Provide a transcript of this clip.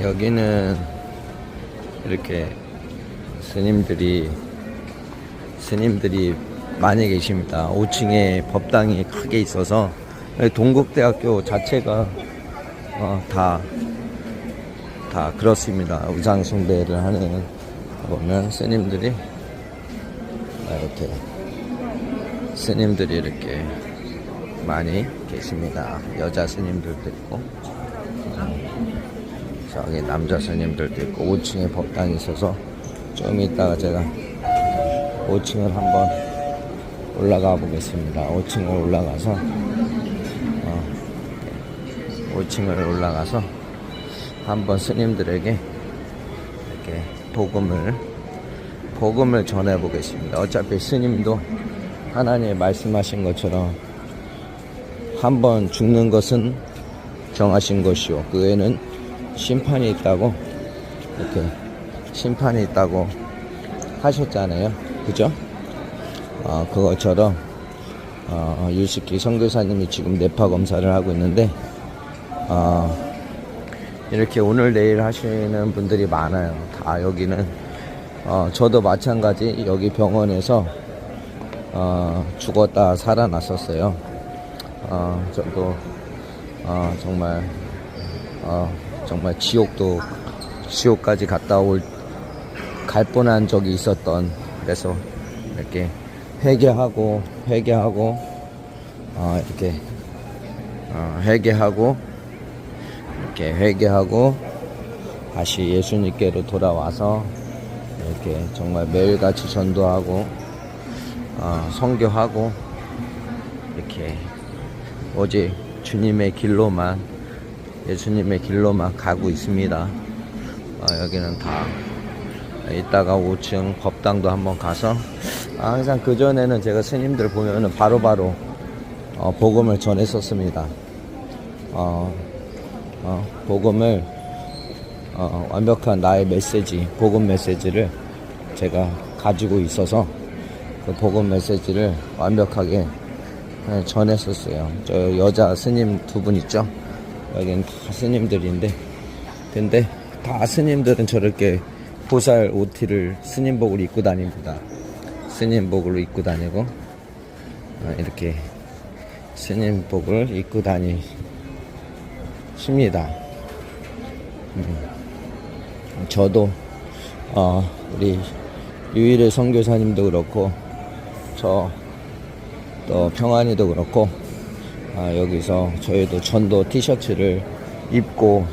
여기는 이렇게 스님들이 스님들이 많이 계십니다. 5층에 법당이 크게 있어서 동국대학교 자체가 어, 다, 다 그렇습니다. 우상숭배를 하는 보면 스님들이 아, 이렇게 스님들이 이렇게 많이 계십니다. 여자 스님들도 있고 저기 남자 스님들도 있고 5층에 법당이 있어서 좀 이따가 제가 5층을 한번 올라가 보겠습니다. 5층을 올라가서 어, 5층을 올라가서 한번 스님들에게 이렇게 복음을 복음을 전해 보겠습니다. 어차피 스님도 하나님 말씀하신 것처럼 한번 죽는 것은 정하신 것이요. 그 외에는 심판이 있다고 이렇게 심판이 있다고 하셨잖아요. 그죠? 어, 그것처럼 어, 유식기 선교사님이 지금 뇌파 검사를 하고 있는데 어, 이렇게 오늘 내일 하시는 분들이 많아요. 다 여기는 어, 저도 마찬가지 여기 병원에서 어, 죽었다 살아났었어요. 어, 저도 어, 정말 어, 정말 지옥도 지옥까지 갔다 올 갈 뻔한 적이 있었던. 그래서 이렇게 회개하고 회개하고 어, 이렇게 어, 회개하고 이렇게 회개하고 다시 예수님께로 돌아와서 이렇게 정말 매일같이 전도하고 어, 성교하고 이렇게 오직 주님의 길로만 예수님의 길로만 가고 있습니다. 어, 여기는 다 이따가 5층 법당도 한번 가서 아, 항상 그 전에는 제가 스님들 보면은 바로바로 어, 복음을 전했었습니다. 어, 어, 복음을 어, 완벽한 나의 메시지, 복음 메시지를 제가 가지고 있어서 그 복음 메시지를 완벽하게 네, 전했었어요. 저 여자 스님 두 분 있죠? 여기는 다 스님들인데, 근데 다 스님들은 저렇게 보살 OT를 스님복을 입고 다닙니다. 스님복을 입고 다니고, 어, 이렇게 스님복을 입고 다니십니다. 음. 저도, 어, 우리 유일의 선교사님도 그렇고, 저, 또 평안이도 그렇고, 아, 여기서 저희도 전도 티셔츠를 입고